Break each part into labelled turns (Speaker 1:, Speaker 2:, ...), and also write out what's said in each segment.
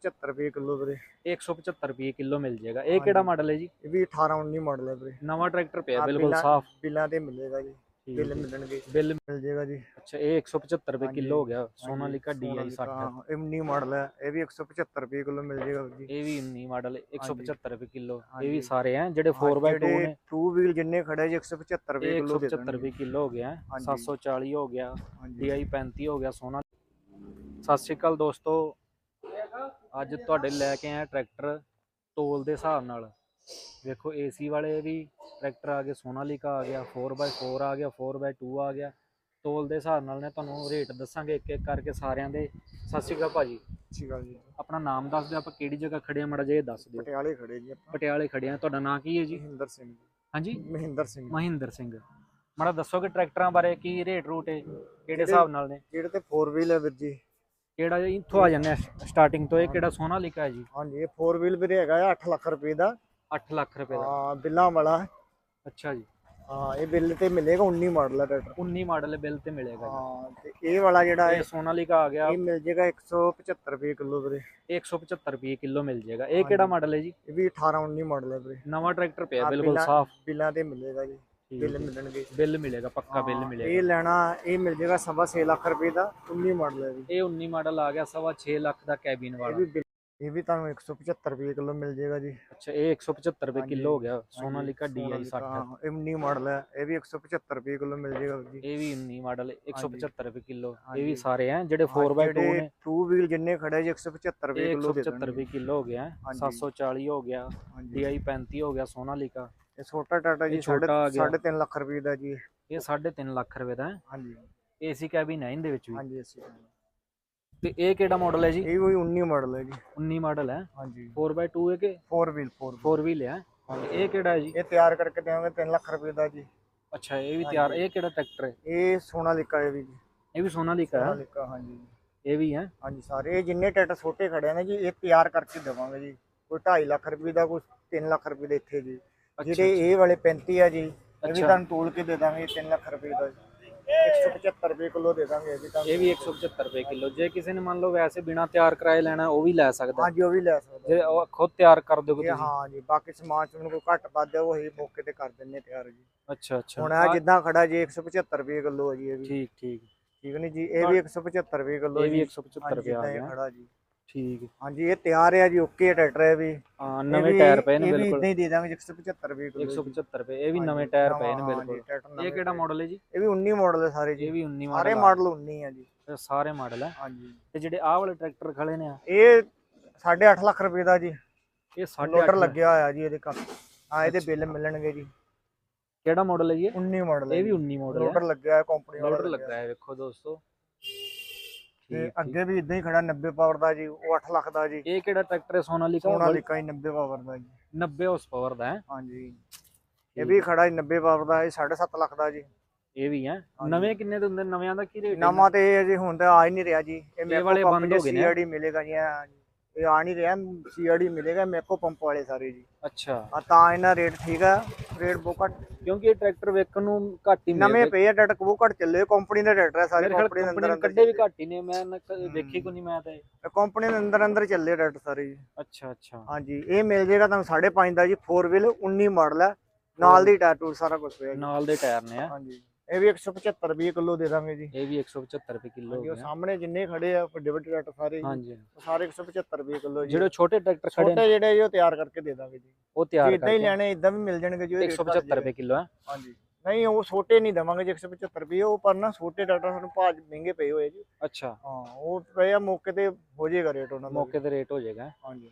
Speaker 1: 175 ਰੁਪਏ ਕਿਲੋ ਵੀਰੇ।
Speaker 2: ਇਹ 175 ਰੁਪਏ ਕਿਲੋ ਮਿਲ ਜਾਏਗਾ। ਇਹ ਕਿਹੜਾ ਮਾਡਲ ਹੈ ਜੀ?
Speaker 1: ਇਹ ਵੀ 18 19 ਮਾਡਲ ਹੈ ਵੀਰੇ।
Speaker 2: ਨਵਾਂ ਟਰੈਕਟਰ ਪਿਆ ਬਿਲਕੁਲ
Speaker 1: ਬਿੱਲਾਂ-
Speaker 2: ਸਾਫ਼।
Speaker 1: ਬਿੱਲਾਂ ਤੇ ਮਿਲੇਗਾ ਜੀ। ਬਿੱਲ। ਮਿਲਣਗੇ।
Speaker 2: ਬਿੱਲ
Speaker 1: ਮਿਲ ਜਾਏਗਾ ਜੀ।
Speaker 2: ਅੱਛਾ ਇਹ 175 ਰੁਪਏ ਕਿਲੋ ਹੋ ਗਿਆ। ਸੋਨਾਲੀਕਾ DI
Speaker 1: ਸੋਨਾਲੀਕਾ,
Speaker 2: 60
Speaker 1: ਹਾਂ, ਇਹ 19 ਮਾਡਲ ਹੈ। ਇਹ ਵੀ 175 ਰੁਪਏ ਕਿਲੋ ਮਿਲ ਜਾਏਗਾ ਜੀ।
Speaker 2: ਇਹ ਵੀ 19 ਮਾਡਲ 175 ਰੁਪਏ ਕਿਲੋ। ਇਹ। ਵੀ ਸਾਰੇ ਆ ਜਿਹੜੇ 4x2
Speaker 1: ਜਿਹੜੇ
Speaker 2: ਨੇ।
Speaker 1: 2 ਵੀਲ ਜਿੰਨੇ ਖੜੇ ਜੀ 175 ਰੁਪਏ ਕਿਲੋ ਦੇ
Speaker 2: 175 ਰੁਪਏ ਕਿਲੋ ਹੋ ਗਿਆ।
Speaker 1: ਹਾਂਜੀ।
Speaker 2: 740 ਹੋ ਗਿਆ। DI 35 ਹੋ ਗਿਆ ਸੋਨਾ। ਸਤਿ ਸ਼੍ਰੀ ਅਕਾਲ ਦੋਸਤੋ। ਅੱਜ ਤੁਹਾਡੇ ਲੈ ਕੇ ਆਇਆ ਟਰੈਕਟਰ ਤੋਲ ਦੇ ਹਿਸਾਬ ਨਾਲ। ਵੇਖੋ ਏਸੀ ਵਾਲੇ ਵੀ ਟਰੈਕਟਰ ਆ ਗਏ ਸੋਨਾਲੀਕਾ ਆ ਗਿਆ 4x4 ਆ ਗਿਆ 4x2 ਆ ਗਿਆ। ਤੋਲ ਦੇ ਹਿਸਾਬ ਨਾਲ ਨੇ ਤੁਹਾਨੂੰ ਰੇਟ ਦੱਸਾਂਗੇ ਇੱਕ ਇੱਕ ਕਰਕੇ ਸਾਰਿਆਂ ਦੇ। ਸਤਿ ਸ਼੍ਰੀ ਅਕਾਲ ਭਾਜੀ।
Speaker 1: ਅੱਛੀ ਗੱਲ ਜੀ।
Speaker 2: ਆਪਣਾ ਨਾਮ ਦੱਸ ਦਿਓ ਆਪਾਂ ਕਿਹੜੀ ਜਗ੍ਹਾ ਖੜੇ ਆ ਮੜਾ ਜੇ ਦੱਸ ਦਿਓ।
Speaker 1: ਪਟਿਆਲੇ ਖੜੇ ਜੀ ਆਪਾਂ।
Speaker 2: ਪਟਿਆਲੇ ਖੜੇ ਆ ਤੁਹਾਡਾ ਨਾਂ ਕੀ ਹੈ ਜੀ?
Speaker 1: ਮਹਿੰਦਰ ਸਿੰਘ ਜੀ।
Speaker 2: ਹਾਂਜੀ?
Speaker 1: ਮਹਿੰਦਰ ਸਿੰਘ।
Speaker 2: ਮਹਿੰਦਰ ਸਿੰਘ। ਮੜਾ ਦੱਸੋ ਕਿ ਟਰੈਕਟਰਾਂ ਬਾਰੇ ਕੀ ਰੇਟ ਰੂਟ ਹੈ ਕਿਹੜੇ ਹਿਸਾਬ ਨਾਲ ਨੇ?
Speaker 1: ਜਿਹੜੇ ਤੇ 4 ਵੀਲ ਹੈ ਵੀਰ ਜੀ
Speaker 2: ਕਿਹੜਾ ਇੱਥੋਂ ਆ ਜਾਂਦੇ ਆ ਸਟਾਰਟਿੰਗ ਤੋਂ। ਇਹ ਕਿਹੜਾ ਸੋਨਾਲੀਕਾ ਹੈ ਜੀ?
Speaker 1: ਹਾਂਜੀ ਇਹ 4 ਵੀਲ ਵੀਰੇ ਹੈਗਾ ਆ 8 ਲੱਖ ਰੁਪਏ ਦਾ।
Speaker 2: 8 ਲੱਖ ਰੁਪਏ ਦਾ।
Speaker 1: ਹਾਂ ਬਿੱਲਾਂ ਵਾਲਾ।
Speaker 2: ਅੱਛਾ ਜੀ।
Speaker 1: ਹਾਂ ਇਹ ਬਿੱਲ ਤੇ ਮਿਲੇਗਾ 19 ਮਾਡਲ ਹੈ ਟਰੈਕਟਰ।
Speaker 2: 19 ਮਾਡਲ ਬਿੱਲ ਤੇ ਮਿਲੇਗਾ
Speaker 1: ਹਾਂ ਤੇ ਇਹ ਵਾਲਾ ਜਿਹੜਾ
Speaker 2: ਇਹ ਸੋਨਾਲੀਕਾ ਆ ਗਿਆ।
Speaker 1: ਇਹ ਮਿਲ ਜਾਏਗਾ 175 ਰੁਪਏ ਕਿਲੋ ਵੀਰੇ।
Speaker 2: ਇਹ 175 ਰੁਪਏ ਕਿਲੋ ਮਿਲ ਜਾਏਗਾ ਇਹ ਕਿਹੜਾ ਮਾਡਲ ਹੈ ਜੀ?
Speaker 1: ਇਹ ਵੀ 18 19 ਮਾਡਲ ਹੈ ਵੀਰੇ।
Speaker 2: ਨਵਾਂ ਟਰੈਕਟਰ ਪਿਆ ਬਿਲਕੁਲ
Speaker 1: ਬਿੱਲਾਂ-
Speaker 2: ਸਾਫ਼।
Speaker 1: ਬਿੱਲਾਂ ਤੇ ਮਿਲੇਗਾ ਜੀ। ਬਿੱਲ
Speaker 2: ਹੈ।
Speaker 1: ਮਿਲਣਗੇ।
Speaker 2: ਬਿੱਲ ਮਿਲੇਗਾ ਪੱਕਾ ਬਿੱਲ
Speaker 1: ਹਾਂ,
Speaker 2: ਮਿਲੇਗਾ।
Speaker 1: ਇਹ ਲੈਣਾ ਇਹ ਮਿਲ ਜਾਏਗਾ ਸਵਾ ਛੇ ਲੱਖ ਰੁਪਏ ਦਾ 19 ਮਾਡਲ ਹੈ ਜੀ।
Speaker 2: ਇਹ 19 ਮਾਡਲ ਆ ਗਿਆ ਸਵਾ 6 ਲੱਖ ਦਾ ਕੈਬਿਨ
Speaker 1: ਇਹ
Speaker 2: ਵਾਲਾ।
Speaker 1: ਵੀ ਬਿੱਲ- ਇਹ ਵੀ ਤੁਹਾਨੂੰ 175 ਰੁਪਏ ਕਿਲੋ ਮਿਲ ਜਾਏਗਾ ਜੀ।
Speaker 2: ਅੱਛਾ ਇਹ 175 ਰੁਪਏ
Speaker 1: ਹਾਂਜੀ,
Speaker 2: ਕਿਲੋ ਹੋ ਗਿਆ ਸੋਨਾਲੀਕਾ DI
Speaker 1: ਸੋਨਾਲੀਕਾ,
Speaker 2: 60
Speaker 1: ਹਾਂ, ਇਹ 19 ਮਾਡਲ ਹੈ ਇਹ ਵੀ 175 ਰੁਪਏ ਕਿਲੋ ਮਿਲ ਜਾਏਗਾ ਜੀ।
Speaker 2: ਇਹ ਵੀ 19 ਮਾਡਲ 175 ਰੁਪਏ ਕਿਲੋ ਇਹ ਵੀ
Speaker 1: ਹਾਂਜੀ।
Speaker 2: ਸਾਰੇ ਆ ਜਿਹੜੇ 4x2
Speaker 1: ਜਿਹੜੇ
Speaker 2: ਨੇ।
Speaker 1: 2 ਵੀਲ ਜਿੰਨੇ ਖੜੇ ਜੀ 175 ਰੁਪਏ
Speaker 2: ਇਹ
Speaker 1: ਕਿਲੋ ਦੇ
Speaker 2: 175 ਰੁਪਏ ਕਿਲੋ ਹੋ ਗਿਆ
Speaker 1: ਹਾਂਜੀ।
Speaker 2: 740 ਹੋ ਗਿਆ
Speaker 1: ਹਾਂਜੀ।
Speaker 2: DI 35 ਹੋ ਗਿਆ ਸੋਨਾਲੀਕਾ
Speaker 1: ਇਹ ਛੋਟਾ ਟਾਟਾ ਜੀ
Speaker 2: ਇਹ ਛੋਟਾ ਆ ਗਿਆ।
Speaker 1: 3.5 ਲੱਖ ਰੁਪਏ ਦਾ ਜੀ।
Speaker 2: ਇਹ 3.5 ਲੱਖ ਰੁਪਏ ਦਾ ਹੈ।
Speaker 1: ਹਾਂਜੀ।
Speaker 2: ਏਸੀ ਕੈਬਿਨ ਹੈ ਇਹਦੇ ਵਿੱਚ ਵੀ।
Speaker 1: ਹਾਂਜੀ ਅਸੀਂ
Speaker 2: ਤੇ ਇਹ ਕਿਹੜਾ ਮਾਡਲ ਹੈ ਜੀ?
Speaker 1: ਇਹ ਵੀ 19 ਮਾਡਲ ਹੈ ਜੀ।
Speaker 2: 19 ਮਾਡਲ ਹੈ।
Speaker 1: ਹਾਂਜੀ।
Speaker 2: 4x2 ਹੈ ਕਿ?
Speaker 1: 4 ਵੀਲ 4
Speaker 2: 4 ਵੀਲ ਹੈ। ਇਹ ਕਿਹੜਾ ਹੈ ਜੀ?
Speaker 1: ਇਹ ਤਿਆਰ ਕਰਕੇ ਦੇਵਾਂਗੇ 3 ਲੱਖ ਰੁਪਏ ਦਾ ਜੀ।
Speaker 2: ਅੱਛਾ ਇਹ ਵੀ ਤਿਆਰ ਇਹ ਕਿਹੜਾ ਟਰੈਕਟਰ ਹੈ?
Speaker 1: ਇਹ ਸੋਨਾਲੀਕਾ ਹੈ ਵੀ ਜੀ।
Speaker 2: ਇਹ ਵੀ ਸੋਨਾਲੀਕਾ ਹੈ?
Speaker 1: ਸੋਨਾਲੀਕਾ ਹਾਂਜੀ।
Speaker 2: ਇਹ ਵੀ ਹੈ।
Speaker 1: ਹਾਂਜੀ ਸਾਰੇ ਇਹ ਜਿੰਨੇ ਟਰੈਕਟਰ ਛੋਟੇ ਖੜੇ ਨੇ ਜੀ ਇਹ ਤਿਆਰ ਕਰਕੇ ਦੇਵਾਂਗੇ ਜੀ। ਕੋਈ 2.5 ਲੱਖ ਰੁਪਏ ਦਾ ਕੋਈ 3 ਲੱਖ ਰੁਪਏ ਦੇ ਇੱਥੇ ਜੀ। ਜਿਹੜੇ ਇਹ ਵਾਲੇ 35 ਆ ਜੀ ਇਹ ਵੀ। ਤੁਹਾਨੂੰ ਤੋਲ ਕੇ ਦੇ ਦਾਂਗੇ 3 ਲੱਖ ਰੁਪਏ ਦਾ ਜੀ। 175 ਰੁਪਏ ਕਿਲੋ ਦੇ ਦਾਂਗੇ ਇਹ ਵੀ ਤੁਹਾਨੂੰ।
Speaker 2: ਇਹ ਵੀ 175 ਰੁਪਏ ਕਿਲੋ। ਜੇ ਕਿਸੇ ਨੇ ਮੰਨ ਲਓ ਵੈਸੇ ਬਿਨਾ ਤਿਆਰ ਕਰਾਏ ਲੈਣਾ ਉਹ ਵੀ ਲੈ ਸਕਦਾ।
Speaker 1: ਹਾਂਜੀ ਉਹ ਵੀ ਲੈ ਸਕਦੇ।
Speaker 2: ਜੇ ਉਹ ਖੁਦ ਤਿਆਰ ਕਰ ਦੋਗੇ
Speaker 1: ਇਹ
Speaker 2: ਤੁਸੀਂ।
Speaker 1: ਹਾਂ ਜੀ ਬਾਕੀ ਸਮਾਨ ਚ ਕੋਈ ਘੱਟ ਵੱਧ ਉਹ ਹੀ ਮੌਕੇ ਤੇ ਕਰ ਦਿੰਨੇ ਤਿਆਰ ਜੀ।
Speaker 2: ਅੱਛਾ ਅੱਛਾ।
Speaker 1: ਹੁਣ ਆ ਜਿੱਦਾਂ ਖੜਾ ਜੀ 175 ਰੁਪਏ ਕਿਲੋ ਹੈ ਜੀ ਇਹ ਵੀ।
Speaker 2: ਠੀਕ ਠੀਕ।
Speaker 1: ਠੀਕ ਨਹੀਂ ਜੀ ਇਹ ਵੀ 175 ਰੁਪਏ ਕਿਲੋ
Speaker 2: ਇਹ ਵੀ 175 ਰੁਪਏ ਆ ਗਿਆ।
Speaker 1: ਖੜਾ ਜੀ।
Speaker 2: ਠੀਕ।
Speaker 1: ਹਾਂਜੀ ਇਹ ਤਿਆਰ ਹੈ ਜੀ ਓਕੇ ਟਰੈਕਟਰ ਹੈ ਵੀ।
Speaker 2: ਹਾਂ ਨਵੇਂ ਟਾਇਰ ਪਏ ਨੇ
Speaker 1: ਇਹ ਵੀ
Speaker 2: ਬਿਲਕੁਲ।
Speaker 1: ਇਦਾਂ ਹੀ ਦੇ ਦਾਂਗੇ 175 ਰੁਪਏ ਕਿਲੋ
Speaker 2: 175 ਰੁਪਏ ਇਹ ਵੀ ਨਵੇਂ ਟਾਇਰ ਪਏ ਨੇ ਬਿਲਕੁਲ। ਇਹ ਕਿਹੜਾ ਮਾਡਲ ਹੈ ਜੀ?
Speaker 1: ਇਹ ਵੀ 19 ਮਾਡਲ ਹੈ ਸਾਰੇ
Speaker 2: ਇਹ
Speaker 1: ਜੀ
Speaker 2: ਵੀ 19
Speaker 1: ਸਾਰੇ
Speaker 2: ਮਾਡਲ
Speaker 1: ਮਾਡਲ 19 ਆ ਜੀ।
Speaker 2: ਸਾਰੇ ਮਾਡਲ ਹੈ
Speaker 1: ਹਾਂਜੀ।
Speaker 2: ਤੇ ਜਿਹੜੇ ਆਹ ਵਾਲੇ ਟਰੈਕਟਰ ਖੜੇ ਨੇ ਆ,
Speaker 1: ਇਹ 8.5 ਲੱਖ ਰੁਪਏ ਦਾ ਜੀ।
Speaker 2: ਇਹ
Speaker 1: ਲੋਡਰ
Speaker 2: 8.5
Speaker 1: ਲੱਗਿਆ ਹੋਇਆ ਜੀ ਇਹਦੇ ਕੰਮ ਹਾਂ ਇਹਦੇ ਬਿੱਲ ਮਿਲਣਗੇ ਜੀ।
Speaker 2: ਕਿਹੜਾ ਮਾਡਲ ਹੈ ਜੀ ਇਹ?
Speaker 1: 19 ਮਾਡਲ
Speaker 2: ਇਹ ਵੀ 19 ਮਾਡਲ ਹੈ
Speaker 1: ਲੋਡਰ ਲੱਗਿਆ ਹੈ ਕੰਪਨੀ ਵਾਲਾ
Speaker 2: ਲੋਡਰ ਲੱਗਾ ਹੈ ਵੇਖੋ ਦੋਸਤੋ।
Speaker 1: ਤੇ। ਅੱਗੇ ਵੀ ਇਦਾਂ ਹੀ ਖੜਾ 90 ਪਾਵਰ ਦਾ ਜੀ ਉਹ 8 ਲੱਖ ਦਾ ਜੀ।
Speaker 2: ਇਹ ਕਿਹੜਾ ਟਰੈਕਟਰ ਹੈ? ਸੋਨਾਲੀਕਾ
Speaker 1: ਸੋਨਾਲੀਕਾ ਹੀ 90 ਪਾਵਰ ਦਾ ਜੀ।
Speaker 2: 90 ਹਾਰਸ ਪਾਵਰ ਦਾ ਹੈ।
Speaker 1: ਹਾਂਜੀ। ਇਹ ਵੀ ਖੜਾ ਜੀ 90 ਪਾਵਰ ਦਾ ਇਹ 7.5 ਲੱਖ ਦਾ ਜੀ।
Speaker 2: ਇਹ ਵੀ ਹੈ। ਨਵੇਂ ਕਿੰਨੇ ਦੇ ਹੁੰਦੇ? ਨਵਿਆਂ ਦਾ ਕੀ ਰੇਟ
Speaker 1: ਨਵਾਂ ਤੇ ਇਹ ਜੀ ਹੁਣ ਤਾਂ ਆ ਹੀ ਨਹੀਂ ਰਿਹਾ ਜੀ। ਇਹ
Speaker 2: ਵਾਲੇ
Speaker 1: ਪੰਪ
Speaker 2: ਬੰਦ ਹੋ ਗਏ ਨੇ।
Speaker 1: ਸੀਆਰਡੀ ਮਿਲੇਗਾ ਜੀ। ਇਹ ਆ ਨਹੀਂ ਰਿਹਾ ਸੀਆਰਡੀ ਮਿਲੇਗਾ ਮੈਕੋ ਪੰਪ ਵਾਲੇ ਸਾਰੇ ਜੀ।
Speaker 2: ਅੱਛਾ।
Speaker 1: ਆ ਤਾਂ ਇਹਨਾਂ ਰੇਟ ਠੀਕ ਆ ਰੇਟ ਬਹੁਤ ਘੱਟ।
Speaker 2: ਕਿਉਂਕਿ ਇਹ ਟਰੈਕਟਰ ਵੇਖਣ ਨੂੰ ਘੱਟ ਹੀ
Speaker 1: ਨਵੇਂ ਪਏ ਆ ਟਰੈਕਟਰ ਬਹੁਤ ਘੱਟ ਚੱਲੇ ਕੰਪਨੀ ਦੇ ਟਰੈਕਟਰ ਆ ਸਾਰੇ ਕੰਪਨੀ ਦੇ ਅੰਦਰ
Speaker 2: ਕੱਢੇ ਵੀ ਘੱਟ ਹੀ ਨੇ ਮੈਂ ਦੇਖੀ ਕੋ ਨਹੀਂ ਮੈਂ ਤਾਂ ਇਹ।
Speaker 1: ਕੰਪਨੀ ਦੇ ਅੰਦਰ ਅੰਦਰ ਚੱਲੇ ਟਰੈਕਟਰ ਸਾਰੇ ਜੀ।
Speaker 2: ਅੱਛਾ ਅੱਛਾ।
Speaker 1: ਹਾਂਜੀ ਇਹ ਮਿਲ ਜਾਏਗਾ ਤੁਹਾਨੂੰ 5.5 ਦਾ ਜੀ 4 ਵੀਲ 19 ਮਾਡਲ ਹੈ ਨਾਲ ਦੀ ਟੈਟੂ ਸਾਰਾ ਕੁਝ ਪਿਆ
Speaker 2: ਨਾਲ ਦੇ ਟਾਇਰ ਨੇ ਆ।
Speaker 1: ਹਾਂਜੀ। ਇਹ ਵੀ 175 ਰੁਪਏ ਕਿਲੋ ਦੇ ਦਾਂਗੇ ਜੀ।
Speaker 2: ਇਹ ਵੀ 175 ਰੁਪਏ ਕਿਲੋ ਹੋ ਗਿਆ।
Speaker 1: ਸਾਹਮਣੇ ਜਿੰਨੇ ਖੜੇ ਆ ਵੱਡੇ ਵੱਡੇ ਟਰੈਕਟਰ ਸਾਰੇ
Speaker 2: ਹਾਂਜੀ
Speaker 1: ਸਾਰੇ 175 ਰੁਪਏ ਕਿਲੋ ਜੀ।
Speaker 2: ਜਿਹੜੇ ਛੋਟੇ ਟਰੈਕਟਰ ਖੜੇ ਨੇ।
Speaker 1: ਛੋਟੇ ਜਿਹੜੇ ਜੀ ਉਹ ਤਿਆਰ ਕਰਕੇ ਦੇ ਦਾਂਗੇ ਜੀ।
Speaker 2: ਉਹ ਤਿਆਰ
Speaker 1: ਇਦਾਂ ਹੀ
Speaker 2: ਕਰਕੇ।
Speaker 1: ਲੈਣੇ ਇਦਾਂ ਵੀ ਮਿਲ ਜਾਣਗੇ ਜੀ ਉਹਦੇ rate ਘੱਟ
Speaker 2: 175 ਰੁਪਏ ਕਿਲੋ ਹੈ।
Speaker 1: ਹਾਂਜੀ। ਨਹੀਂ ਉਹ ਛੋਟੇ ਨਹੀਂ ਦਵਾਂਗੇ ਜੀ 175 ਰੁਪਏ ਉਹ ਪਰ ਨਾ ਛੋਟੇ ਟਰੈਕਟਰ ਸਾਨੂੰ ਭਾਜ ਮਹਿੰਗੇ ਪਏ ਹੋਏ ਜੀ।
Speaker 2: ਅੱਛਾ।
Speaker 1: ਹਾਂ ਉਹ ਪਏ ਆ ਮੌਕੇ ਤੇ ਹੋ ਜਾਏਗਾ ਰੇਟ ਉਹਨਾਂ ਦਾ।
Speaker 2: ਮੌਕੇ ਤੇ ਰੇਟ ਹੋ ਜਾਏਗਾ।
Speaker 1: ਹਾਂਜੀ।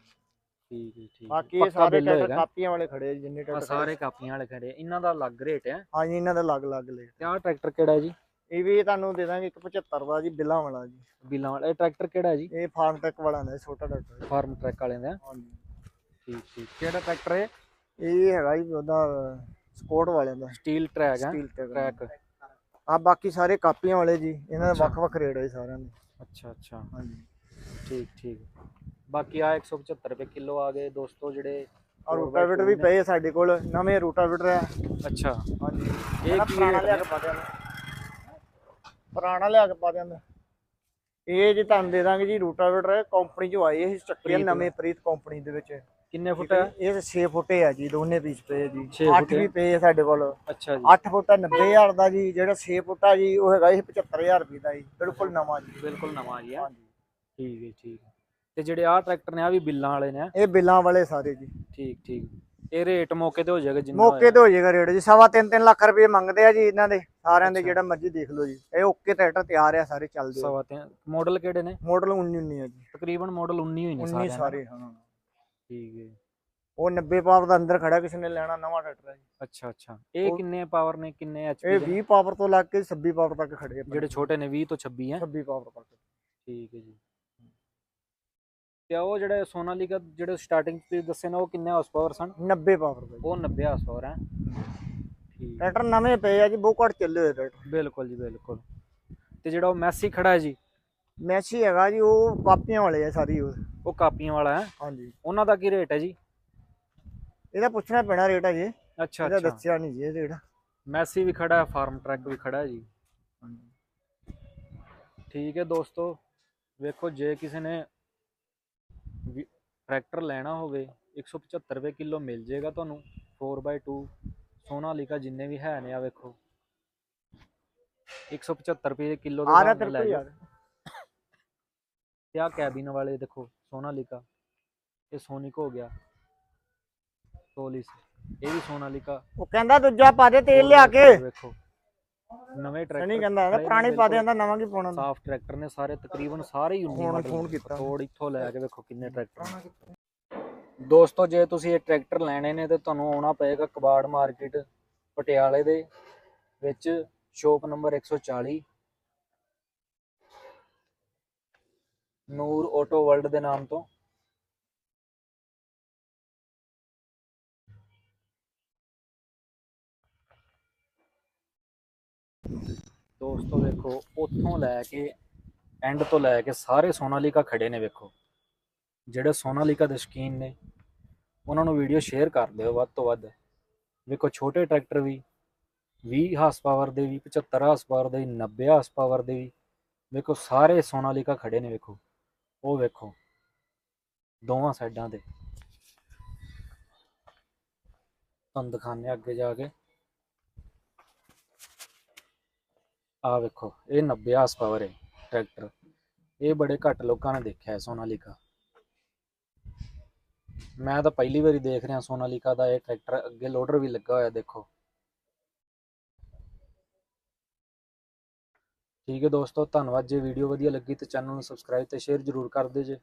Speaker 2: ਠੀਕ ਹੈ ਠੀਕ।
Speaker 1: ਬਾਕੀ ਇਹ ਸਾਰੇ ਟਰੈਕਟਰ ਕਾਪੀਆਂ ਵਾਲੇ ਖੜੇ ਆ ਜੀ, ਜਿੰਨੇ
Speaker 2: ਆਹ
Speaker 1: ਟਰੈਕਟਰ
Speaker 2: ਸਾਰੇ ਕਾਪੀਆਂ ਵਾਲੇ ਖੜੇ ਆ। ਇਹਨਾਂ ਦਾ ਅਲੱਗ ਰੇਟ ਹੈ
Speaker 1: ਹਾਂਜੀ ਇਹਨਾਂ ਦਾ ਅਲੱਗ ਅਲੱਗ ਲੈ
Speaker 2: ਤੇ ਆਹ ਟਰੈਕਟਰ ਕਿਹੜਾ ਹੈ ਜੀ?
Speaker 1: ਇਹ ਵੀ ਤੁਹਾਨੂੰ ਦੇ ਦਾਂਗੇ 175 ਦਾ ਜੀ ਬਿੱਲਾਂ ਵਾਲਾ ਜੀ।
Speaker 2: ਬਿੱਲਾਂ ਵਾਲਾ। ਇਹ ਟਰੈਕਟਰ ਕਿਹੜਾ ਹੈ ਜੀ?
Speaker 1: ਇਹ ਫਾਰਮ ਟੈਕ ਵਾਲਾ ਹੁੰਦਾ ਜੀ, ਛੋਟਾ ਟਰੈਕਟਰ ਜੀ।
Speaker 2: ਫਾਰਮ ਟਰੈਕ ਵਾਲਿਆਂ ਦਾ।
Speaker 1: ਹਾਂਜੀ
Speaker 2: ਠੀਕ ਠੀਕ। ਕਿਹੜਾ ਟਰੈਕਟਰ ਹੈ
Speaker 1: ਇਹ ਹੈਗਾ ਜੀ ਉਹਦਾ ਸਪੋਰਟ ਵਾਲਿਆਂ ਦਾ।
Speaker 2: ਸਟੀਲ ਟਰੈਕ ਹੈ
Speaker 1: ਸਟੀਲ ਟੈਕ
Speaker 2: ਟਰੈਕ।
Speaker 1: ਆ ਬਾਕੀ ਸਾਰੇ ਕਾਪੀਆਂ ਵਾਲੇ ਜੀ ਇਹਨਾਂ ਦਾ ਵੱਖ ਵੱਖ ਰੇਟ ਹੈ ਜੀ ਸਾਰਿਆਂ ਦੇ।
Speaker 2: ਅੱਛਾ ਅੱਛਾ।
Speaker 1: ਹਾਂਜੀ
Speaker 2: ਠੀਕ ਠੀਕ। ਬਾਕੀ ਆ 175 ਰੁਪਏ ਕਿਲੋ ਆ ਗਏ ਦੋਸਤੋ ਜਿਹੜੇ
Speaker 1: ਆ ਰੂਟਾਵੇਟਰ ਵੀ ਪਏ ਆ ਸਾਡੇ ਕੋਲ ਨਵੇਂ ਰੂਟਾਵੇਟਰ ਆ।
Speaker 2: ਅੱਛਾ।
Speaker 1: ਹਾਂਜੀ।
Speaker 2: ਇਹ ਕੀ
Speaker 1: ਪੁਰਾਣਾ ਲਿਆ ਕੇ ਪਾ ਦਿਆਂਗੇ। ਪੁਰਾਣਾ ਲਿਆ ਕੇ ਪਾ ਦਿਆਂਗੇ। ਇਹ ਜੇ ਤੁਹਾਨੂੰ ਦੇ ਦਾਂਗੇ ਜੀ ਰੂਟਾਵੇਟਰ ਕੰਪਨੀ ਚੋਂ ਆਏ ਇਹ ਚੱਕੇ ਆ
Speaker 2: ਪ੍ਰੀਤ।
Speaker 1: ਨਵੇਂ ਪ੍ਰੀਤ ਕੰਪਨੀ ਦੇ ਵਿੱਚ।
Speaker 2: ਕਿੰਨੇ ਫੁੱਟ ਹੈ
Speaker 1: ਇਹ 6 ਫੁੱਟੇ ਆ ਜੀ ਦੋਨੇ ਪੀਸ ਪਏ ਜੀ।
Speaker 2: ਛੇ
Speaker 1: 8
Speaker 2: ਫੁੱਟ ਹੈ।
Speaker 1: ਵੀ ਪਏ ਸਾਡੇ ਕੋਲ।
Speaker 2: ਅੱਛਾ ਜੀ।
Speaker 1: 8 ਫੁੱਟ 90000 ਦਾ ਜੀ ਜਿਹੜਾ 6 ਫੁੱਟ ਆ ਜੀ ਉਹ ਹੈਗਾ ਇਹ 75000 ਰੁਪਏ ਦਾ ਜੀ। ਬਿਲਕੁਲ ਨਵਾਂ ਜੀ।
Speaker 2: ਬਿਲਕੁਲ ਨਵਾਂ ਜੀ ਹੈ
Speaker 1: ਹਾਂਜੀ।
Speaker 2: ਠੀਕ ਹੈ ਠੀਕ ਹੈ। ਤੇ ਜਿਹੜੇ ਆਹ ਟਰੈਕਟਰ ਨੇ ਆ ਵੀ ਬਿੱਲਾਂ ਵਾਲੇ ਨੇ। ਹੈਂ?
Speaker 1: ਇਹ ਬਿੱਲਾਂ ਵਾਲੇ ਸਾਰੇ ਜੀ।
Speaker 2: ਠੀਕ ਠੀਕ। ਇਹ ਰੇਟ ਮੌਕੇ ਤੇ ਹੋ ਜਾਏਗਾ ਜਿੰਨਾ
Speaker 1: ਮੌਕੇ ਤੇ ਹੋ ਜਾਏਗਾ ਰੇਟ ਜੀ। ਸਵਾ ਤਿੰਨ ਤਿੰਨ ਲੱਖ ਰੁਪਏ ਮੰਗਦੇ ਆ ਜੀ ਇਹਨਾਂ ਦੇ। ਸਾਰਿਆਂ ਦੇ। ਜਿਹੜਾ ਮਰਜ਼ੀ ਦੇਖ ਲਓ ਜੀ। ਇਹ ਓਕੇ ਟਰੈਕਟਰ ਤਿਆਰ ਆ ਸਾਰੇ ਚੱਲਦੇ
Speaker 2: ਸਵਾ ਤੇ ਮਾਡਲ ਕਿਹੜੇ ਨੇ?
Speaker 1: ਮਾਡਲ 19 19 ਆ ਜੀ।
Speaker 2: ਤਕਰੀਬਨ ਮਾਡਲ 19 ਹੋਈ ਨੇ
Speaker 1: 19
Speaker 2: ਸਾਰੇ
Speaker 1: ਹਾਂ।
Speaker 2: ਠੀਕ ਹੈ।
Speaker 1: ਉਹ 90 ਪਾਵਰ ਦਾ ਅੰਦਰ ਖੜਾ ਕਿਸੇ ਨੇ ਲੈਣਾ ਨਵਾਂ ਟਰੈਕਟਰ ਹੈ ਜੀ।
Speaker 2: ਅੱਛਾ ਅੱਛਾ। ਇਹ ਕਿੰਨੇ ਪਾਵਰ ਨੇ ਕਿੰਨੇ
Speaker 1: ਇਹ
Speaker 2: ਐਚਪੀ ਦੇ?
Speaker 1: 20 ਪਾਵਰ ਤੋਂ ਲੱਗ ਕੇ 26 ਪਾਵਰ ਤੱਕ ਖੜੇ
Speaker 2: ਜਿਹੜੇ ਛੋਟੇ ਨੇ 20 ਤੋਂ 26 ਹੈ
Speaker 1: 26 ਪਾਵਰ ਤੱਕ।
Speaker 2: ਠੀਕ ਹੈ ਜੀ। ਤੇ ਉਹ ਜਿਹੜੇ ਸੋਨਾਲੀਕਾ ਜਿਹੜੇ ਸਟਾਰਟਿੰਗ ਤੇ ਦੱਸੇ ਨੇ ਉਹ ਕਿੰਨੇ ਹਾਰਸ ਪਾਵਰ ਸਨ?
Speaker 1: 90 ਪਾਵਰ ਦਾ ਜੀ।
Speaker 2: ਉਹ 90 ਹਾਰਸ ਪਾਵਰ ਹੈ। ਠੀਕ।
Speaker 1: ਟਰੈਕਟਰ ਨਵੇਂ ਪਏ ਆ ਜੀ ਬਹੁਤ ਘੱਟ ਚੱਲੇ ਹੋਏ ਟਰੈਕਟਰ।
Speaker 2: ਬਿਲਕੁਲ ਜੀ ਬਿਲਕੁਲ। ਤੇ ਜਿਹੜਾ ਉਹ ਮੈਸੀ ਖੜਾ ਹੈ ਜੀ?
Speaker 1: ਮੈਸੀ ਹੈਗਾ ਜੀ ਉਹ ਕਾਪੀਆਂ ਵਾਲੇ ਆ ਸਾਰੀ ਉਹ।
Speaker 2: ਉਹ ਕਾਪੀਆਂ ਵਾਲਾ ਹੈ?
Speaker 1: ਹਾਂਜੀ।
Speaker 2: ਉਹਨਾਂ ਦਾ ਕੀ ਰੇਟ ਹੈ ਜੀ?
Speaker 1: ਇਹਦਾ ਪੁੱਛਣਾ ਪੈਣਾ ਰੇਟ ਆ ਜੀ।
Speaker 2: ਅੱਛਾ ਅੱਛਾ।
Speaker 1: ਦੱਸਿਆ ਨਹੀਂ ਜੀ ਇਹ ਰੇਟ
Speaker 2: ਮੈਸੀ ਵੀ ਖੜਾ ਹੈ ਫਾਰਮ ਟਰੱਕ ਵੀ ਖੜਾ ਹੈ ਜੀ। ਠੀਕ ਹੈ ਦੋਸਤੋ ਵੇਖੋ ਜੇ ਕਿਸੇ ਨੇ ਟਰੈਕਟਰ ਲੈਣਾ ਹੋਵੇ 175 ਰੁਪਏ ਕਿਲੋ ਮਿਲ ਜਾਏਗਾ ਤੁਹਾਨੂੰ 4x2 ਸੋਨਾਲੀਕਾ ਜਿੰਨੇ ਵੀ ਹੈ ਨੇ ਆ ਵੇਖੋ। 175 ਰੁਪਏ ਕਿਲੋ ਦੇ
Speaker 1: ਆ
Speaker 2: ਲੈ ਜਾਓ
Speaker 1: ਯਾਰ।
Speaker 2: ਤੇ ਆ ਕੈਬਿਨ ਵਾਲੇ ਦੇਖੋ ਸੋਨਾਲੀਕਾ ਇਹ ਸੋਨਿਕ ਹੋ ਗਿਆ। ਸੋਲਿਸ ਇਹ ਵੀ ਸੋਨਾਲੀਕਾ
Speaker 1: ਉਹ ਕਹਿੰਦਾ ਦੂਜਾ ਪਾ ਦੇ ਤੇਲ ਲਿਆ ਕੇ।
Speaker 2: ਵੇਖੋ। ਨਵੇਂ ਟਰੈਕਟਰ
Speaker 1: ਨਹੀਂ ਕਹਿੰਦਾ ਕਹਿੰਦਾ ਪੁਰਾਣੇ ਪਾ ਦੇ ਕਹਿੰਦਾ ਨਵਾਂ ਕੀ ਪਾਉਣਾ?
Speaker 2: ਸਾਫ਼ ਟਰੈਕਟਰ ਨੇ ਸਾਰੇ ਤਕਰੀਬਨ ਸਾਰੇ ਹੀ 19
Speaker 1: ਫੋਨ-
Speaker 2: ਮਾਡਲ
Speaker 1: ਫੋਨ ਕੀਤਾ।
Speaker 2: ਤੋੜ ਇੱਥੋਂ ਲੈ ਕੇ ਵੇਖੋ ਕਿੰਨੇ ਟਰੈਕਟਰ ਦੋਸਤੋ ਜੇ ਤੁਸੀਂ ਇਹ ਟਰੈਕਟਰ ਲੈਣੇ ਨੇ ਤੇ ਤੁਹਾਨੂੰ ਆਉਣਾ ਪਏਗਾ ਕਬਾੜ ਮਾਰਕੀਟ ਪਟਿਆਲੇ ਦੇ ਵਿੱਚ shop number 140 Noor auto world ਦੇ ਨਾਮ ਤੋਂ। ਦੋਸਤੋ ਵੇਖੋ, ਉੱਥੋਂ ਲੈ ਕੇ ਐਂਡ ਤੋਂ ਲੈ ਕੇ ਸਾਰੇ ਸੋਨਾਲੀਕਾ ਖੜੇ ਨੇ ਵੇਖੋ। ਜਿਹੜੇ ਸੋਨਾਲੀਕਾ ਦੇ ਸ਼ਕੀਨ ਨੇ, ਉਹਨਾਂ ਨੂੰ ਵੀਡੀਓ ਸ਼ੇਅਰ ਕਰ ਦਿਓ ਵੱਧ ਤੋਂ ਵੱਧ। ਵੇਖੋ, ਛੋਟੇ ਟਰੈਕਟਰ ਵੀ 20 ਹਾਰਸ ਪਾਵਰ ਦੇ ਵੀ 75 ਹਾਰਸ ਪਾਵਰ ਦੇ ਵੀ 90 ਹਾਰਸ ਪਾਵਰ ਦੇ ਵੀ, ਵੇਖੋ, ਸਾਰੇ ਸੋਨਾਲੀਕਾ ਖੜੇ ਨੇ ਵੇਖੋ। ਉਹ ਵੇਖੋ, ਦੋਵਾਂ ਸਾਈਡਾਂ ਤੇ ਤੁਹਾਨੂੰ ਦਿਖਾਣੇ ਅੱਗੇ ਜਾ ਕੇ। ਆ ਵੇਖੋ, ਇਹ 90 ਹਾਰਸ ਪਾਵਰ ਹੈ ਟਰੈਕਟਰ। ਇਹ ਬੜੇ ਘੱਟ ਲੋਕਾਂ ਨੇ ਦੇਖਿਆ ਹੈ ਸੋਨਾਲੀਕਾ। ਮੈਂ ਤਾਂ ਪਹਿਲੀ ਵਾਰੀ ਦੇਖ ਰਿਹਾ ਸੋਨਾਲੀਕਾ ਦਾ ਇਹ ਟਰੈਕਟਰ, ਅੱਗੇ ਲੋਡਰ ਵੀ ਲੱਗਾ ਹੋਇਆ, ਦੇਖੋ। ਠੀਕ ਹੈ ਦੋਸਤੋ, ਧੰਨਵਾਦ ਜੇ ਵੀਡੀਓ ਵਧੀਆ ਲੱਗੀ ਤੇ ਚੈਨਲ ਨੂੰ ਸਬਸਕ੍ਰਾਈਬ ਤੇ ਸ਼ੇਅਰ ਜ਼ਰੂਰ ਕਰ ਦਿਓ ਜੇ।